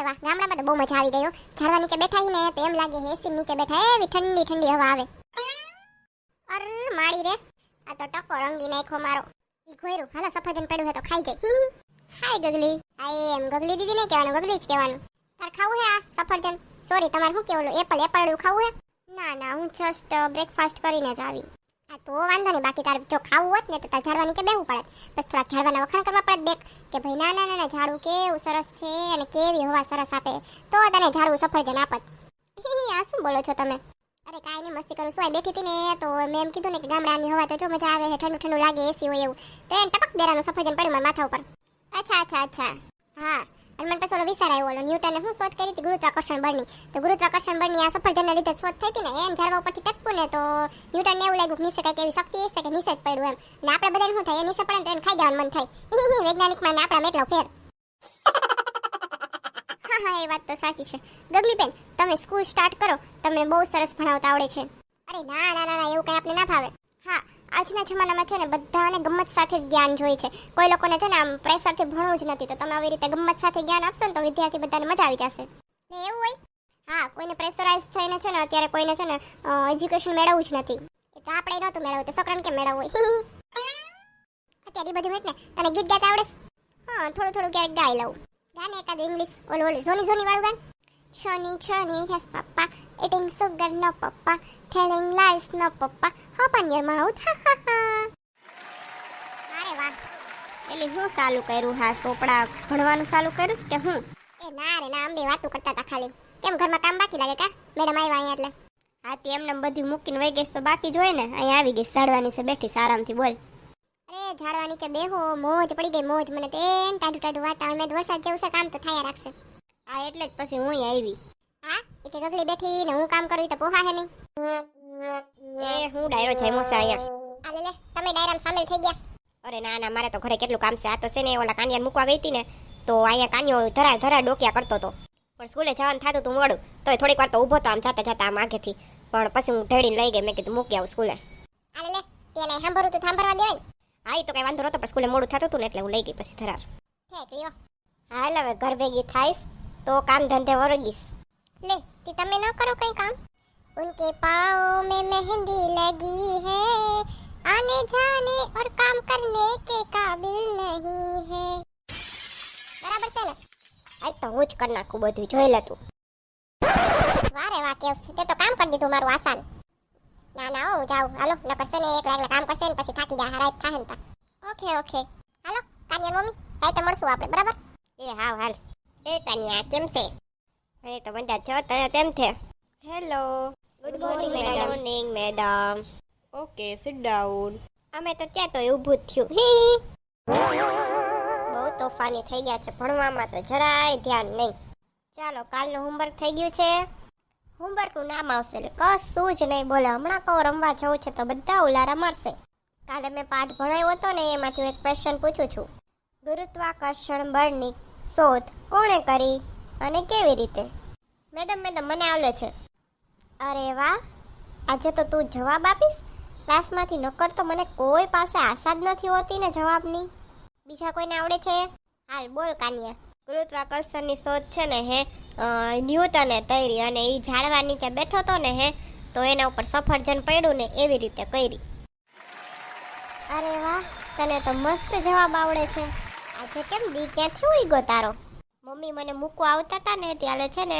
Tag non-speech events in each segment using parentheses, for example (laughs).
અરે વાહ ગામડામાં તો બહુ મજા આવી ગયો ઝાડવા નીચે બેઠા ને તો એમ લાગે એસી નીચે બેઠા, એવી ઠંડી ઠંડી હવા આવે. અર, માળી રે. આ તો ટકો રંગી નાખ્યો મારો. ઈ ખોયરું હાલો સફરજન પડ્યું હે તો ખાઈ જાય. હાય ગગલી. આ એમ ગગલી દીદી નહીં કહેવાનું, ગગલી જ કહેવાનું. તાર ખાવું હે આ સફરજન? સોરી તમારે શું કેવું એપલ એપલડું ખાવું હે? ના ના, હું જસ્ટ બ્રેકફાસ્ટ કરીને જ આવી. હા, તો વાંધો નહીં. બાકી તારે જો ખાવું હોત ને, તો તારે ઝાડવા નીચે બેહવું પડે. બસ થોડા ઝાડવાના વખાણ કરવા પડે બેક. કે ભાઈ, ના ના ના ઝાડવું કેવું સરસ છે અને કેવી હવા સરસ આપે. તો તને ઝાડવું સફરજન આપત. આ શું બોલો છો તમે? અરે કાંઈ નહીં, મસ્તી કરું. શું બેઠી હતી ને, તો મેં એમ કીધું ને કે ગામડાની હવા તો જો મજા આવે ઠંડુ ઠંડુ લાગે, એસી હોય એવું. તો એને ટપક દેરાનું સફરજન પડ્યું મારા માથા ઉપર. અચ્છા અચ્છા અચ્છા. હા. અને મને પાછો વિચાર આવ્યો, ઓલો ન્યૂટને હું શોધ કરી હતી ગુરુત્વાકર્ષણ બળની. તો ગુરુત્વાકર્ષણ બળની આ સફરજનના લીધે શોધ થઈ હતી ને, એમ ઝાડવા ઉપરથી ટકપું ને, તો ન્યૂટનને એવું લાગ્યું નીચે કંઈક એવી શક્તિ હશે કે નીચે જ પડ્યું એમ. ને આપણે બધાને શું થાય, એ નીચે પડે તો એને ખાઈ જવાનું મન થાય. વૈજ્ઞાનિકમાં ને આપણા મેટલો ફેર. (laughs) હા હા, એ વાત તો સાચી છે. ગગલીબેન, તમે સ્કૂલ સ્ટાર્ટ કરો, તમને બહુ સરસ ભણાવતા આવડે છે. અરે ના ના ના એવું કંઈ આપણે ના ભાવે હા આજના જમાનામાં છે ને બધાને ગમત સાથે જ્ઞાન જોઈએ છે. કોઈ લોકોને છે ને આમ પ્રેશરથી ભણવું જ નથી, તો તમે આવી રીતે ગમત સાથે જ્ઞાન આપશો ને તો વિદ્યાર્થી બધાને મજા આવી જશે. ને એવું હોય? હા, કોઈને પ્રેશરાઇઝ થઈને છે ને અત્યારે કોઈને છે ને એજ્યુકેશન મેળવવું જ નથી. એ તો આપણે નહોતું મેળવવું, તો છોકરાને કેમ મેળવવું? હોય અત્યારે બધું હોય ને. તને ગીત ગાતા આવડે હા, થોડું થોડું ક્યારેક ગાઈ લઉં. ગાને એકાદ ઇંગ્લિશ ઓલું ઓલું, ઝોની ઝોની વાળું ગાન? છોની છોની yes, papa. Eating sugar no પપ્પા telling lies no પપ્પા open your mouth અરે વાહ. એટલે હું ચાલુ કર્યું હા? સોપડા ભણવાનું ચાલુ કર્યું કે હું? એ ના રે ના અંબે વાતું કરતા હતા ખાલી. કેમ ઘરમાં કામ બાકી લાગે કા? મેડમ આવ્યા અહીંયા એટલે. હા તે એમને બધું મૂકીને વહી ગઈ તો બાકી જ હોય ને. અહીં આવી ગઈ સાડવાની છે બેઠી આરામથી બોલ. અરે ઝાડવા નીચે બેહો મોજ પડી ગઈ મોજ. મને તેન ટાઢું ટાઢું વાતાવરણ મેં વરસાદ જેવું છે કામ તો થયા રાખશે. હા એટલે જ પછી હું આવી. હા? એક કે બેઠી ને હું કામ કરું તો પોહા હે નહીં. એ હું ડાયરો જમ્યો છે અહીંયા. આ લે લે તમે ડાયરામાં સામેલ થઈ ગયા. અરે ના ના મારે તો ઘરે કેટલું કામ છે. આ તો છે ને ઓલા કાનિયા મૂકવા ગઈ હતી ને તો અહીંયા કાનિયો ધરા ધરા ડોક્યા કરતો હતો. પણ સ્કૂલે જવાનું થતું હતું મોડું તોય થોડીક વાર તો ઊભો તો આમ જાતા જાતા આમ આગેથી. પણ પછી હું ઢેડીને લઈ ગઈ મેં કીધું મૂકી આવું સ્કૂલે. આ લે લે તેને સાંભળું તો સાંભળવા દેવાય હા એ તો કઈ વાંધો નતો પણ સ્કૂલે મોડું થતું હતું ને એટલે હું લઈ ગઈ પછી ધરાર ઠેક લ્યો. હાલ હવે ઘર ભેગી થાઈશ તો કામ ધંધે વળગીશ. ले ती તમે ન કરો કઈ કામ उनके पाँव में मेहंदी लगी है आने जाने और काम करने के काबिल नहीं है બરાબર છે ને આજ તો હું જ કરી નાખું બધું જોઈ લે તું વારે વાહ કેવ છે તે તો કામ કરી દીધું મારું આસાન ના ના હું જાઉં હાલો ન કરશે ને એક વાગલા કામ કરશે ને પછી થાકી જાય રાત થાય ને તા ઓકે ઓકે હાલો કાનિયા મમ્મી રાતે મળશું આપણે બરાબર એ હાવ હાલ એ કન્યા કેમ છે એ તો બધા છો? તને તેમ છે? Hello good morning madam morning madam okay sit down અમે તો ત્યાં તો ઊભું જ થયું. હી બહુ તોફાની થઈ ગયા છે. ભણવામાં તો જરાય ધ્યાન નહીં. ચાલો કાલનું હોમવર્ક થઈ ગયું છે. હોમવર્કનું નામ આવશે એટલે કશું જ નહીં બોલે. હમણાં કહો રમવા જવું છે તો બધા ઉલારા મળશે કાલે મેં પાઠ ભણાવ્યો હતો ને એમાંથી હું એક ક્વેશ્ચન પૂછું છું. ગુરુત્વાકર્ષણ બળની શોધ કોણે કરી? અને કેવી રીતે? મેડમ મેડમ, મને આવડે છે. અરે વાહ! આજે તો તું જવાબ આપીશ? ક્લાસમાંથી નકર તો મને કોઈ પાસે આશા જ નથી હોતી ને જવાબની. બીજા કોઈને આવડે છે? હાલ બોલ, કાનિયા. ગુરુત્વાકર્ષણની શોધ છે ને હે ન્યૂટને કરી અને એ ઝાડવા નીચે બેઠો હતો ને હે, તો એના ઉપર સફરજન પડ્યું ને એવી રીતે કરી. અરે વાહ, તને તો મસ્ત જવાબ આવડે છે. આજે કેમ દી ક્યાંથી ઉઈ ગયો તારો? મમ્મી મને મૂકવા આવતા હતા ને ત્યારે છે ને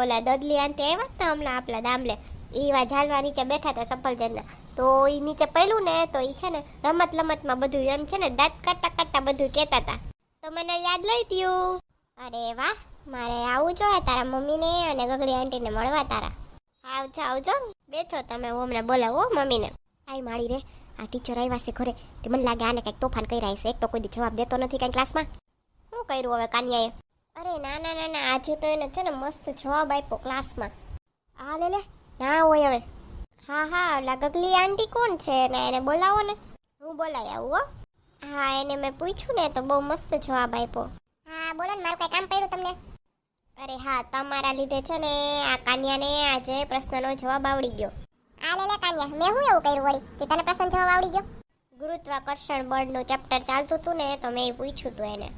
ઓલા દદલી આંતે આવ્યા હતા હમણાં આપણા દામલે. એવા ઝાલવા નીચે બેઠા હતા સફરજનના. તો એ નીચે પહેલું ને તો એ છે ને રમત લમતમાં બધું એમ છે ને દાંત કાઢતા કાઢતા બધું કહેતા હતા તો મને યાદ લઈ દ્યું. અરે વાહ, મારે આવું જોઈએ તારા મમ્મીને અને ગગડી આંટીને મળવા તારા. આવજો આવજો બેઠો તમે હમણાં બોલાવો મમ્મીને. આઈ માળી રે, આ ટીચર આવ્યા છે ઘરે. તે મને લાગે આને કંઈક તોફાન કર્યા છે એક તો કોઈ જવાબ દેતો નથી કંઈ ક્લાસમાં શું કર્યું હવે કાનિયાએ? અરે ના ના ના ના, આજે તો એને છે ને મસ્ત જવાબ આપ્યો ક્લાસમાં હા, લે લે, ના હોય હવે. હા હા, ઓલા ગગલી આંટી કોણ છે? ને એને બોલાવો ને. હું બોલાવી આવું, હો. હા, એને મેં પૂછ્યું ને તો બહુ મસ્ત જવાબ આપ્યો. હા, બોલો ને, મારું કઈ કામ પડ્યું તમને? અરે હા, તમારા લીધે છે ને આ કાન્યાને આજે પ્રશ્નનો જવાબ આવડી ગયો. આ લે લે, કાન્યા, મેં હું એવું કર્યું વળી? કે તને પ્રશ્ન જવાબ આવડી ગયો? ગુરુત્વાકર્ષણ બળનું ચેપ્ટર ચાલતું હતું ને તો મેં પૂછ્યું હતું એને.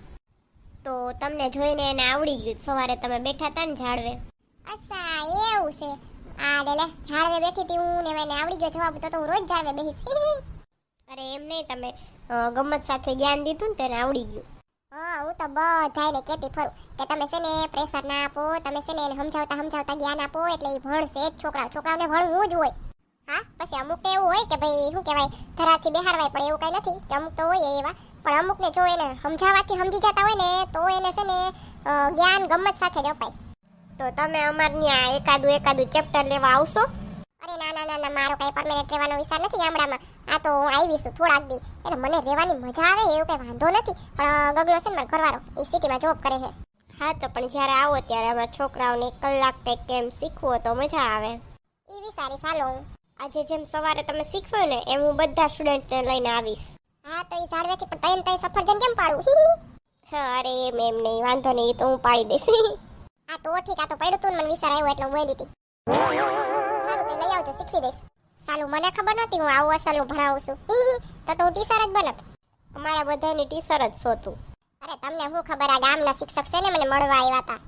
તો તમને જોઈને એને આવડી ગયું. સવારે તમે બેઠા હતા ને ઝાડવે. અચ્છા એવું છે. આ લે લે ઝાડવે બેઠી હતી હું ને મને આવડી ગયો જવાબ તો હું રોજ ઝાડવે બેહીશ. (laughs) અરે એમ નહીં તમે ગમત સાથે જ્ઞાન દીધું ને તેને આવડી ગયું. હા હું તો બધાયને કહેતી ફરું કે તમે છે ને પ્રેશર ના આપો તમે છે ને એને સમજાવતા સમજાવતા જ્ઞાન આપો એટલે એ ભણશે જ છોકરા છોકરાઓને ભણવું જ હોય. હા પછી અમુક એવું હોય કે ભાઈ શું કહેવાય ધરાથી બેહારવાય પડે એવું કઈ નથી. કે અમુક તો હોય એવા. પણ અમુકને જો એને સમજાવવાથી સમજી જતા હોય ને તો એને છે ને જ્ઞાન ગમત સાથે જ અપાય. તો તમે અમારે ત્યાં એકાદું એકાદું ચેપ્ટર લેવા આવશો? અરે ના ના ના ના મારો કઈ પરમેનન્ટ રહેવાનો વિચાર નથી ગામડામાં. આ તો હું આવી છું થોડાક દી. એટલે મને રહેવાની મજા આવે એવું કઈ વાંધો નથી. પણ ગગલો છે ને મારો ઘરવાળો એ સિટીમાં જોબ કરે છે. હા તો પણ જ્યારે આવો ત્યારે અમારા છોકરાઓને કલાક કંઈક કેમ શીખવો તો મજા આવે. એ વિચારી ચાલો આજે જેમ સવારે તમે શીખવ્યું ને એમ હું બધા સ્ટુડન્ટને લઈને આવીશ. હા તો એ ઝાડવેથી પણ તૈન તૈન સફરજન કેમ પાડું? હી અરે એમ એમ નહીં વાંધો નહીં તો હું પાડી દઈશ. (laughs) આ તો ઠીક આ તો પડ્યું તું ને મને વિચાર આવ્યો એટલે બોલી હતી. સારું તો લઈ આવજો શીખવી દઈશ. સાલું મને ખબર નહોતી હું આવું અસલું ભણાવું છું. તો તો હું ટીચર જ બનત. અમારા બધાની ટીચર જ શોધું અરે તમને શું ખબર આ ગામના શિક્ષક છે ને મને મળવા આવ્યા હતા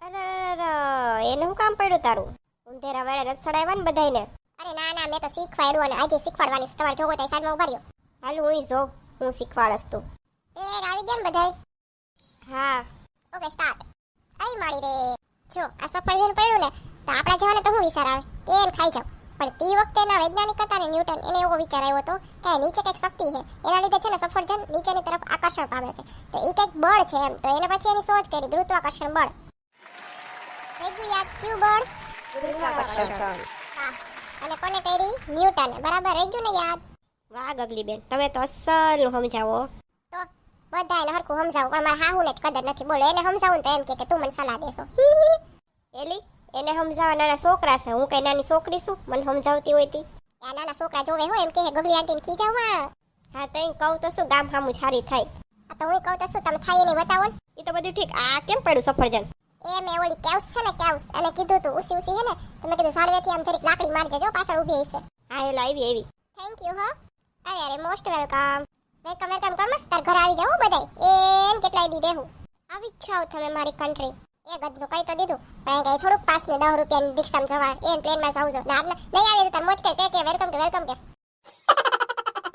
અરે એનું શું કામ પડ્યું તારું? ઊંધેરા વાળા રસડાવ્યા ને બધાયને? અરે ના ના મેં તો શીખવાડ્યું અને આજે શીખવાડવાની તમારે જોવો તો સાઈડમાં ઊભા રહ્યો. હાલ હું જો હું શીખવાડસ તું. એ આવી ગયા ને બધાય? હા. ઓકે સ્ટાર્ટ આઈ મારી રે. જો આ સફરજન પડ્યું ને તો આપણા જવાને તો હું વિચાર આવે એમ ખાઈ જાવ પણ તે વખતે એના વૈજ્ઞાનિક હતા ને ન્યૂટન એને એવો વિચાર આવ્યો હતો કે નીચે કંઈક શક્તિ છે. એના લીધે છે ને સફરજન નીચેની તરફ આકર્ષણ પામે છે. તો એ કંઈક બળ છે એમ. તો એને પછી એની શોધ કરી ગુરુત્વાકર્ષણ બળ. થઈ ગયું યાદ? કયું બળ? હા અને કોને કરી? ન્યૂટન. બરાબર? રહી ગયું ને યાદ? વાહ ગગલી બેન તમે તો અસલ સમજાવો. તો બધા એને હરખું સમજાવું પણ મારા હાહુને જ કદર નથી. બોલો એને સમજાવું તો એમ કે કે તું મને સલાહ દેશો. એલી એને સમજાવવા નાના છોકરા છે. હું કઈ નાની છોકરી છું? મને સમજાવતી હોય તી. આ નાના છોકરા જોવે હોય એમ કે ગગલી આંટીને ખીજાવવા હા તો એમ કહું તો શું? ગામ સામું સારી થાય. આ તો હું કહું તો શું? તમે થાય નહીં બતાવો એ તો બધું ઠીક. આ કેમ પડ્યું સફરજન? એ મેં ઓલી કેવ્સ છે ને કેવ્સ અને કીધું તું ઉસી ઉસી હે ને તો મેં કીધું સાડવેથી આમ જરીક લાકડી મારી જજો પાછળ ઊભી હશે. હા એલો આવી એવી થેન્ક યુ હો. અરે અરે મોસ્ટ વેલકમ વેલકમ વેલકમ કરમાં તાર ઘર આવી જાવ બધાય. એમ કેટલાય દી દેહું આવી જ છો તમે મારી કન્ટ્રી એ ગદનું કઈ તો દીધું પણ એ કઈ થોડુંક પાસ ને દસ રૂપિયાની રિક્ષામાં જવા એમ પ્લેનમાં જાવ છો. ના ના, નહીં આવે તો તાર મોજ કે કે વેલકમ કે વેલકમ કે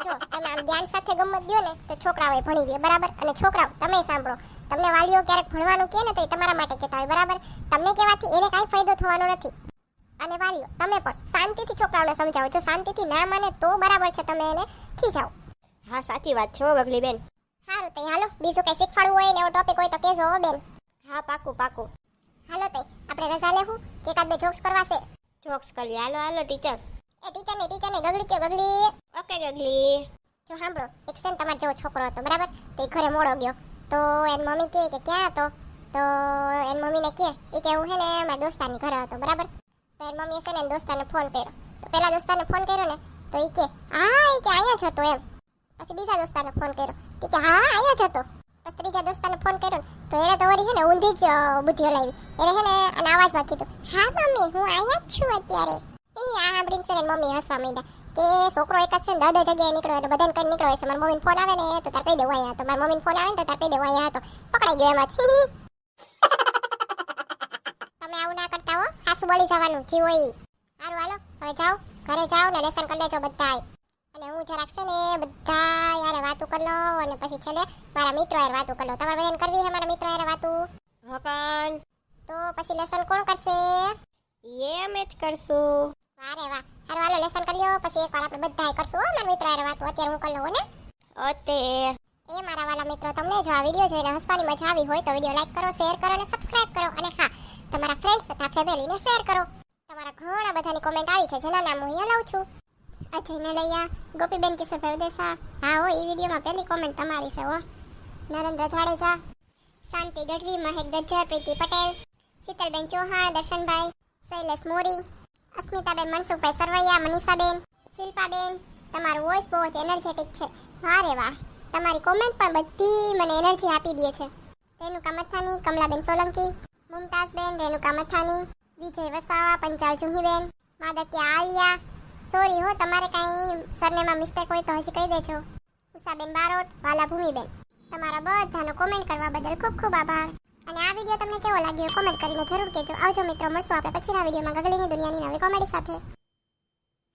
જો તમે આમ જ્ઞાન સાથે ગમત દ્યો ને તો છોકરાઓએ ભણી લે બરાબર? અને છોકરાઓ તમે સાંભળો તમને વાલીઓ ક્યારેક ભણવાનું કહે ને તો એ તમારા માટે કહેતા હોય બરાબર? તમને કહેવાથી એને કાંઈ ફાયદો થવાનો નથી. અને વાલીઓ તમે પણ શાંતિથી છોકરાઓને સમજાવો. જો શાંતિથી ના માને તો બરાબર છે તમે એને ખીજાવો. હા સાચી વાત છે હો ગગલી બેન સારું તઈ હાલો બીજું કંઈ શીખવાડવું હોય ને એવો ટોપિક હોય તો કહેજો હો બેન. હા પાકું પાકું. હાલો તઈ આપણે રજા લેવું કે એકાદ બે જોક્સ કરવા છે? જોક્સ કરી હાલો હાલો ટીચર એ ટીચરને ટીચરને ગગલી કયો ગગલી? ઓકે ગગલી. જો સાંભળો, એક છે ને તમારો જેવો છોકરો હતો, બરાબર? તો એ ઘરે મોડો ગયો. તો એની મમ્મી કહે કે ક્યાં હતો? તો એની મમ્મીને કહે એ કે હું છે ને મારા દોસ્તારની ઘરે હતો, બરાબર? તો એની મમ્મીએ છે ને એના દોસ્તારને ફોન કર્યો. તો પહેલાં દોસ્તારને ફોન કર્યો ને, તો એ કે, હા, એ કે અહીંયા જ હતો એમ. પછી બીજા દોસ્તારને ફોન કર્યો. તો કે, હા અહીંયા જ હતો. પછી ત્રીજા દોસ્તારને ફોન કર્યો ને, તો એને તો વળી છે ને ઊંધી જ બુદ્ધિ હલાવી. એને છે ને અને અવાજમાં કીધું, હા, મમ્મી, હું અહીંયા જ છું અત્યારે. એ આ સાંભળીને છે ને મમ્મી હસવા માંડ્યા. કે છોકરો એક જ છે ને દસ જગ્યાએ નીકળ્યો એટલે બધાને કઈ નીકળ્યો છે મારા મમ્મીને ફોન આવે ને તો તાર કહી દેવું અહીંયા તો મારા મમ્મીને ફોન આવે ને તો તાર કહી દેવું અહીંયા તો પકડાઈ ગયો એમાંથી તમે આવું ના કરતા હો. હાસુ બળી જવાનું જીવો ઈ. સારું હાલો. હવે જાઓ. ઘરે જાઓ ને લેસન કરી લેજો બધાય. અને હું જરાક છે ને બધા યારે વાતું કરી લો અને પછી છેલ્લે મારા મિત્રો યાર વાતું કરી લો તમારે બધાને કરવી છે મારા મિત્રો યાર વાતું? હકન. તો પછી લેસન કોણ કરશે? એમ જ કરશું. વારે વાહ હારું હાલો લેસન કરી લ્યો પછી એકવાર આપણે બધાય કરશું હો મારા મિત્રો વાતું અત્યારે હું કરી લઉં ને. ઓતે એ મારા વાલા મિત્રો તમને જો આ વીડિયો જોઈને હસવાની મજા આવી હોય તો વીડિયો લાઈક કરો શેર કરો અને સબસ્ક્રાઇબ કરો. અને હા તમારા ફ્રેન્ડ્સ તથા ફેમિલીને શેર કરો. તમારા ઘણા બધાની કોમેન્ટ આવી છે જેના નામ હું અહીંયા લઉં છું. અજય નલૈયા ગોપીબેન કિશોરભાઈ ઉદેસા. હા હો એ વિડીયોમાં પહેલી કોમેન્ટ તમારી છે હો. નરેન્દ્ર જાડેજા શાંતિ ગઢવી મહેક ગજ્જર પ્રીતિ પટેલ શીતલબેન ચૌહાણ દર્શનભાઈ શૈલેષ મોરી અસ્મિતાબેન, મનસુખભાઈ સરવૈયા, મનીષાબેન, શિલ્પાબેન, તમારું વોઇસ બહુ જ એનર્જેટિક છે. વાહ રે વાહ. તમારી કોમેન્ટ પણ બધી મને એનર્જી આપી દે છે. રેણુકા મથાની, કમલાબેન સોલંકી, મુમતાઝબેન રેણુકા મથાની, વિજય વસાવા, પંચાલ જુહીબેન માદકિયા આલિયા. સોરી હો, તમારે કાંઈ સરનેમાં મિસ્ટેક હોય તો હજી કહી દેજો. ઉષાબેન બારોટ, વાલા ભૂમિબેન. તમારા બધાનો કોમેન્ટ કરવા બદલ ખૂબ ખૂબ આભાર. અને આ વીડિયો તમને કેવો લાગ્યો? કોમેન્ટ કરીને જરૂર કહેજો. આવજો મિત્રો, મળશું આપણે પછીના વિડીયોમાં. ગગલીની દુનિયાની નવી કોમેડી સાથે.